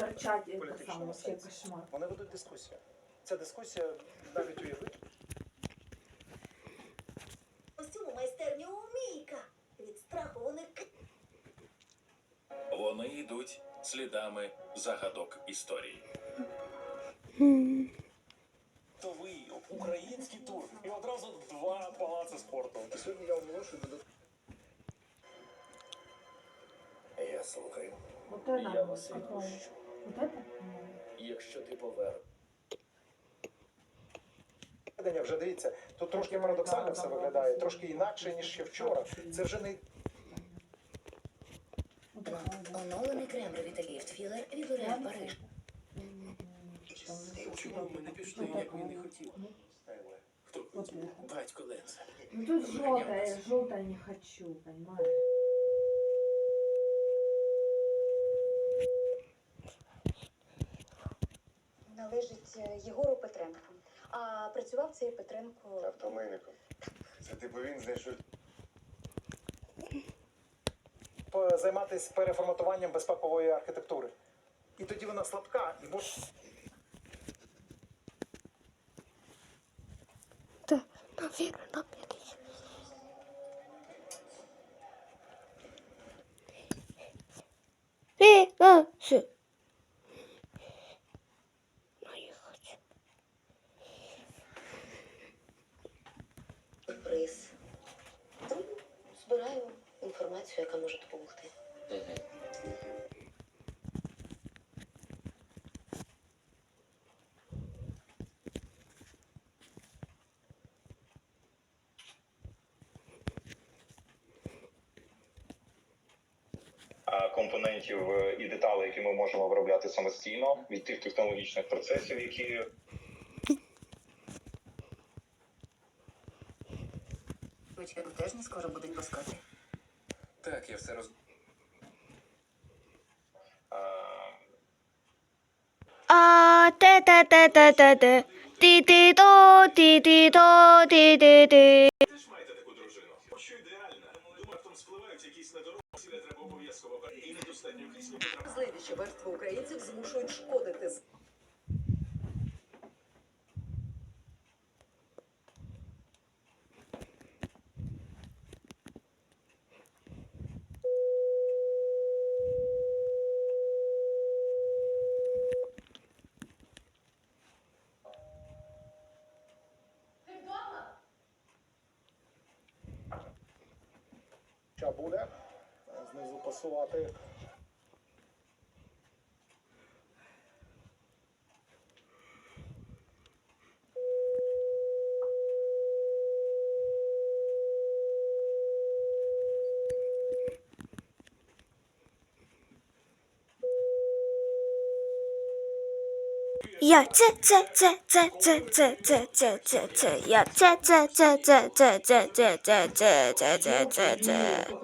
торчать політичному сенсі. кошмар. Вони ведуть дискусію. Ця дискусія навіть уявити. Ось цьому майстерню умійка. Від страху вони к- Вони йдуть слідами загадок історії. То ви український тур і одразу два палаци спорту. Сьогодні я оголошую додатково. Я слухаю. Вот это, Я вас відпущу. Это? Ну, Якщо ти повер. Вже дивіться, тут трошки парадоксально все виглядає, трошки інакше, ніж ще вчора. Це вже не. Оновлений крем Revitalift Filler від L'Oréal Париж. Чому ми не пішли, як він не хотів? Хто хотів? Батько Ленса. Ну тут желтое, желтое не хочу, понимаешь? Належить е, Єгору Петренку. А працював цей Петренко Автомийником. Це типу він знайшов займатися переформатуванням безпекової архітектури. І тоді вона слабка, і може Приказ. Сюрприз. Збираю інформацію, яка може допомогти. компонентів е, і деталей, які ми можемо виробляти самостійно від тих технологічних процесів, які Вечеру теж не скоро будуть пускати. Так, я все роз... А те те те те те те ті ті то ті ті то ті ті ті Теж маєте таку дружину. Що ідеально. Думаю, раптом спливають якісь на дорогу, треба обов'язково. І недостатньо кисню. Злидичі верстви українців змушують шкодити з Що буде знизу пасувати. Я це це це це це це це це це це я це це це це це це це це це це це це це